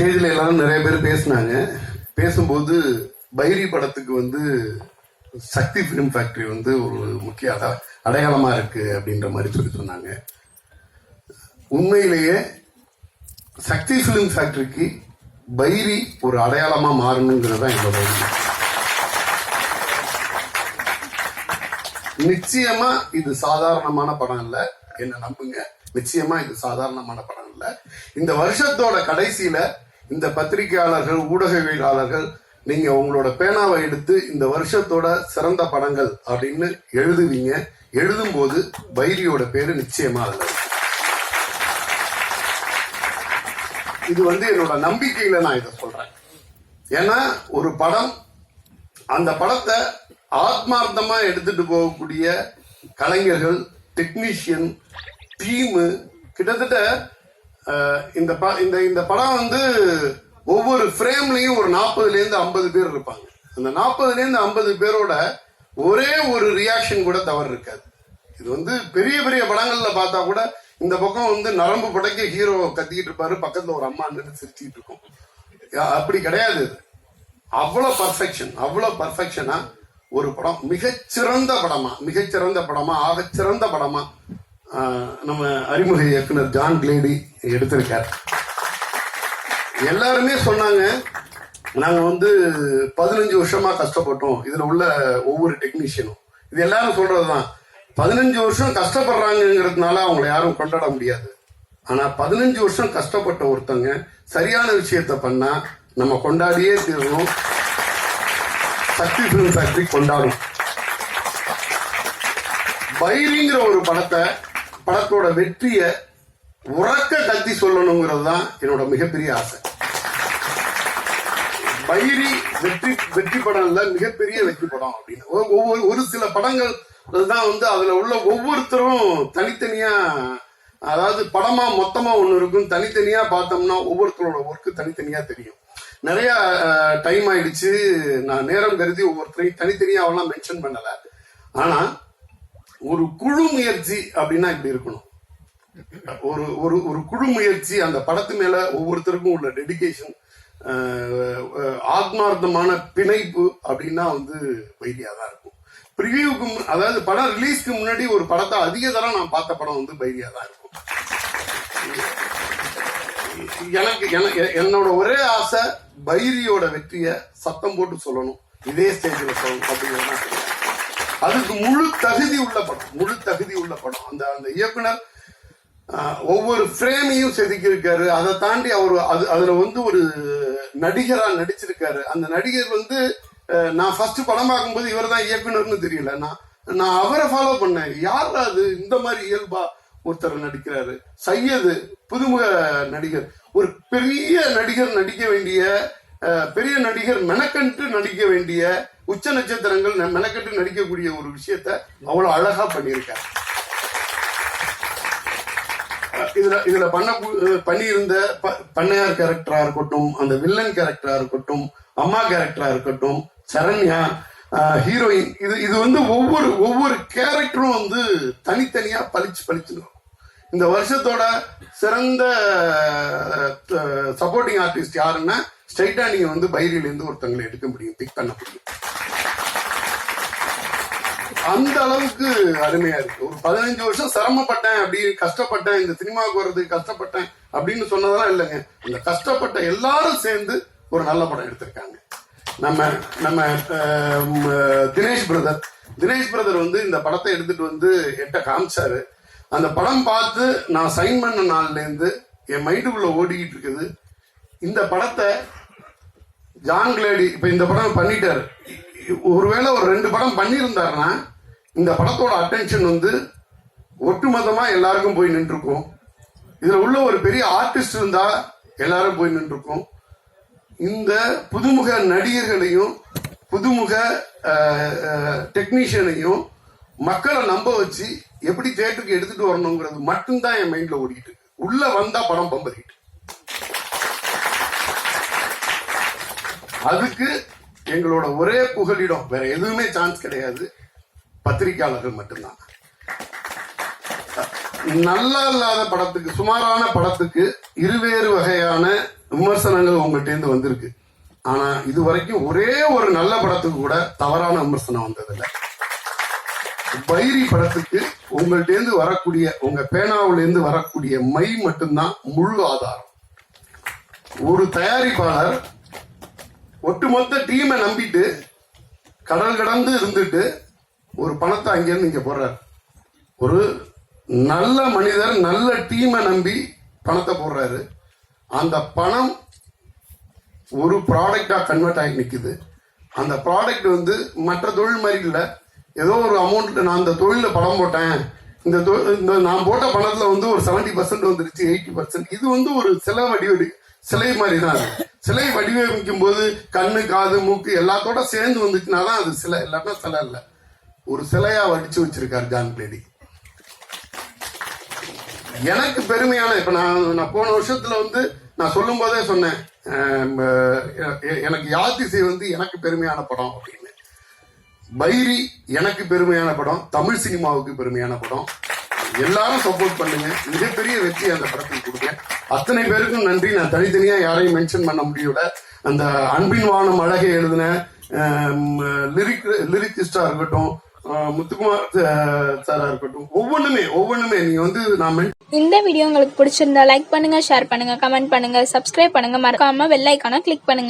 ஸ்டேஜில் எல்லாரும் நிறைய பேர் பேசினாங்க. பேசும்போது பைரி படத்துக்கு வந்து சக்தி ஃபிலிம் ஃபேக்டரி வந்து ஒரு முக்கிய அட- அடையாளமா இருக்கு அப்படின்ற மாதிரி சொல்லி சொன்னாங்க உண்மையிலேயே சக்தி ஃபிலிம் ஃபேக்டரிக்கு பைரி ஒரு அடையாளமாக மாறணுங்கிறது தான் என்னோட நிச்சயமா இது சாதாரணமான படம் இல்லை. என்ன நம்புங்க. நிச்சயமா இது சாதாரணமான படம் இல்லை. இந்த வருஷத்தோட கடைசியில இந்த பத்திரிகையாளர்கள் ஊடகவியலாளர்கள் நீங்க உங்களோட பேனாவை எடுத்து இந்த வருஷத்தோட சிறந்த படங்கள் அப்படின்னு எழுதுவீங்க. எழுதும்போது பைரியோட பேரு நிச்சயமா அதுல இது வந்து என்னோட நம்பிக்கையில நான் இதை சொல்றேன். ஏன்னா ஒரு படம் அந்த படத்தை ஆத்மார்த்தமா எடுத்துட்டு போகக்கூடிய கலைஞர்கள் டெக்னீஷியன் டீமு கிட்டத்தட்ட இந்த ப- இந்த இந்த படம் வந்து ஒவ்வொரு ஃப்ரேம்லயும் ஒரு நாற்பதுல இருந்து ஐம்பது பேர் இருப்பாங்க. அந்த நாற்பதுல இருந்து ஐம்பது பேரோட ஒரே ஒரு ரியாக்ஷன் கூட தவறு இருக்காது. இது வந்து பெரிய பெரிய படங்கள்ல பார்த்தா கூட இந்த பக்கம் வந்து நரம்பு படைக்க ஹீரோ கத்திக்கிட்டு இருப்பாரு பக்கத்துல ஒரு அம்மா நின்று சிரிச்சிட்டு இருக்கும். அப்படி கிடையாது இது. அவ்வளவு பர்ஃபெக்ஷன் அவ்வளவு பர்ஃபெக்ஷனா ஒரு படம் மிகச்சிறந்த படமா மிகச்சிறந்த படமா ஆகச்சிறந்த படமா நம்ம அறிமுக இயக்குனர் ஜான் கிளேடி எடுத்திருக்கார். எல்லாருமே சொன்னாங்க நாங்க வந்து பதினஞ்சு வருஷமா கஷ்டப்பட்டோம். இதுல உள்ள ஒவ்வொரு டெக்னீஷியனும் இது எல்லாரும் சொல்றதுதான். பதினஞ்சு வருஷம் கஷ்டப்படுறாங்கிறதுனால அவங்கள யாரும் கொண்டாட முடியாது. ஆனா பதினஞ்சு வருஷம் கஷ்டப்பட்ட ஒருத்தங்க சரியான விஷயத்த பண்ணா நம்ம கொண்டாடியே தீரணும். சக்தி பிலிம் ஃபேக்டரி கொண்டாடும் பைரிங்கிற ஒரு படத்தை படத்தோட வெற்றியை உறக்க கத்தி சொல்லணுங்கிறது தான் என்னோட மிகப்பெரிய ஆசை. பைரி வெற்றி வெற்றி படம் இல்ல மிகப்பெரிய வெற்றி படம் அப்படின்னு. ஒவ்வொரு ஒரு சில படங்கள் தான் வந்து அதுல உள்ள ஒவ்வொருத்தரும் தனித்தனியா அதாவது படமா மொத்தமா ஒண்ணு இருக்கும். தனித்தனியா பார்த்தோம்னா ஒவ்வொருத்தரோட ஒர்க்கு தனித்தனியா தெரியும். நிறைய டைம் ஆயிடுச்சு. நான் நேரம் கருதி ஒவ்வொருத்தரையும் தனித்தனியா அவெல்லாம் மென்ஷன் பண்ணல. ஆனா ஒரு குழு முயற்சி அப்படின்னா இப்படி இருக்கணும். ஒரு ஒரு ஒரு குழு முயற்சி அந்த படத்து மேல ஒவ்வொருத்தருக்கும் உள்ள டெடிகேஷன் ஆத்மார்த்தமான பிணைப்பு அப்படின்னா வந்து பைரியா தான் இருக்கும் ப்ரிவியூக்கு அதாவது படம் ரிலீஸ்க்கு முன்னாடி ஒரு படத்தை அதிக தரம் நான் பார்த்த படம் வந்து பைரியா தான் இருக்கும். எனக்கு எனக்கு என்னோட ஒரே ஆசை பைரியோட வெற்றியை சத்தம் போட்டு சொல்லணும். இதே ஸ்டேஜில் சொல்லணும் அப்படிங்கிறதான் அதுக்கு முழு தகுதி உள்ள படம் முழு தகுதி உள்ள படம். அந்த அந்த இயக்குனர் ஒவ்வொரு ஃப்ரேமையும் செதுக்கியிருக்காரு. அதை தாண்டி அவர் அது அதுல வந்து ஒரு நடிகரா நடிச்சிருக்காரு. அந்த நடிகர் வந்து நான் ஃபர்ஸ்ட் படம் பார்க்கும்போது இவர் தான் இயக்குனர்னு தெரியல. நான் நான் அவரை ஃபாலோ பண்ணேன். யார் அது? இந்த மாதிரி இயல்பா ஒருத்தர் நடிக்கிறாரு. சையது புதுமுக நடிகர். ஒரு பெரிய நடிகர் நடிக்க வேண்டிய பெரிய நடிகர் மெனக்கன்று நடிக்க வேண்டிய உச்ச நட்சத்திரங்கள் ந- மெனக்கட்டு நடிக்கக்கூடிய ஒரு விஷயத்த அவ்வளவு அழகா பண்ணியிருக்காரு. இதுல இதுல பண்ண பண்ணியிருந்த ப- பண்ணையார் கேரக்டரா இருக்கட்டும் அந்த வில்லன் கேரக்டரா இருக்கட்டும் அம்மா கேரக்டரா இருக்கட்டும் சரண்யா ஹீரோயின் இது இது வந்து ஒவ்வொரு ஒவ்வொரு கேரக்டரும் வந்து தனித்தனியா பளிச்சு பளிச்சு இந்த வருஷத்தோட சிறந்த சப்போர்ட்டிங் ஆர்டிஸ்ட் யாருன்னா ஸ்ட்ரைட்டா நீங்க வந்து பைரியில இருந்து ஒருத்தங்களை எடுக்க முடியும் பிக் பண்ண முடியும். அந்த அளவுக்கு அருமையா இருக்கு. ஒரு பதினஞ்சு வருஷம் சிரமப்பட்டேன் அப்படி கஷ்டப்பட்டேன் இந்த சினிமாவுக்கு வர்றதுக்கு கஷ்டப்பட்டேன் அப்படின்னு சொன்னதெல்லாம் இல்லைங்க. அந்த கஷ்டப்பட்ட எல்லாரும் சேர்ந்து ஒரு நல்ல படம் எடுத்திருக்காங்க. நம்ம நம்ம தினேஷ் பிரதர். தினேஷ் பிரதர் வந்து இந்த படத்தை எடுத்துட்டு வந்து எட்ட காமிச்சாரு. அந்த படம் பார்த்து நான் சைன் பண்ண நாள்லேருந்து என் மைண்டுக்குள்ள ஓடிக்கிட்டு இருக்குது. இந்த படத்தை ஜான் கிளேடி இப்ப இந்த படம் பண்ணிட்டாரு. ஒருவேளை ஒரு ரெண்டு படம் பண்ணியிருந்தாருன்னா இந்த படத்தோட அட்டென்ஷன் வந்து ஒட்டுமொத்தமா எல்லாருக்கும் போய் நின்றுருக்கும் இதுல உள்ள ஒரு பெரிய ஆர்டிஸ்ட் இருந்தா எல்லாரும் போய் நின்றுருக்கும் இந்த புதுமுக நடிகர்களையும் புதுமுக டெக்னீஷியனையும் மக்களை நம்ப வச்சு எப்படி தேட்டருக்கு எடுத்துட்டு வரணுங்கிறது மட்டும்தான் என் மைண்ட்ல ஓடிக்கிட்டு உள்ள வந்தா படம் பம்பரிட்டு அதுக்கு எங்களோட ஒரே புகலிடம் வேற எதுவுமே சான்ஸ் கிடையாது. பத்திரிக்கையாளர்கள் மட்டும்தான். நல்லா இல்லாத படத்துக்கு சுமாரான படத்துக்கு இருவேறு வகையான விமர்சனங்கள் உங்கள்கிட்ட இருந்து வந்திருக்கு. ஆனா இது வரைக்கும் ஒரே ஒரு நல்ல படத்துக்கு கூட தவறான விமர்சனம் வந்ததில்லை. பைரி படத்துக்கு உங்கள்கிட்ட இருந்து வரக்கூடிய உங்க பேனாவுல இருந்து வரக்கூடிய மை மட்டும்தான் முழு ஆதாரம். ஒரு தயாரிப்பாளர் ஒட்டுமொத்த டீமை நம்பிட்டு கடல் கடந்து இருந்துட்டு ஒரு பணத்தை அங்கிருந்து இங்க போடுறாரு. ஒரு நல்ல மனிதர் நல்ல டீமை நம்பி பணத்தை போடுறாரு. அந்த பணம் ஒரு ப்ராடக்டா கன்வெர்ட் ஆகி நிற்குது அந்த ப்ராடக்ட் வந்து மற்ற தொழில் மாதிரி இல்லை. ஏதோ ஒரு அமௌண்ட் நான் அந்த தொழிலில் பணம் போட்டேன். இந்த தொழில் இந்த நான் போட்ட பணத்துல வந்து ஒரு செவன்டி பர்சன்ட் வந்துருச்சு எயிட்டி பர்சன்ட் இது வந்து ஒரு செலவடி வடிவடி சிலை மாதிரி தான் சிலை வடிவமைக்கும் போது கண்ணு காது மூக்கு எல்லாத்தோட சேர்ந்து வந்துச்சுன்னா தான் அது சிலை. இல்லைன்னா சிலை இல்லை ஒரு சிலையா வடிச்சு வச்சிருக்காரு ஜான் பிளேடி எனக்கு பெருமையான இப்ப நான் நான் போன வருஷத்துல வந்து நான் சொல்லும் போதே சொன்னேன் எனக்கு யாத்திசை வந்து எனக்கு பெருமையான படம் அப்படின்னு. பைரி எனக்கு பெருமையான படம் தமிழ் சினிமாவுக்கு பெருமையான படம். எல்லாரும் சப்போர்ட் பண்ணுங்க. மிகப்பெரிய வெற்றி அந்த படத்துக்கு கொடுங்க. அத்தனை பேருக்கும் நன்றி. நான் தனித்தனியா யாரையும் மென்ஷன் பண்ண முடியல. அந்த அன்பின் வானம் அழகை எழுதின லிரிக் லிரிக்கிஸ்டா இருக்கட்டும் முத்துக்குமார் சாரா இருக்கட்டும் ஒவ்வொன்றுமே ஒவ்வொன்றுமே நீங்க வந்து நான் இந்த வீடியோ உங்களுக்கு பிடிச்சிருந்தா லைக் பண்ணுங்க ஷேர் பண்ணுங்க கமெண்ட் பண்ணுங்க சப்ஸ்கிரைப் பண்ணுங்க. மறக்காம வெள்ளைக்கான கிளிக் பண்ணுங்க.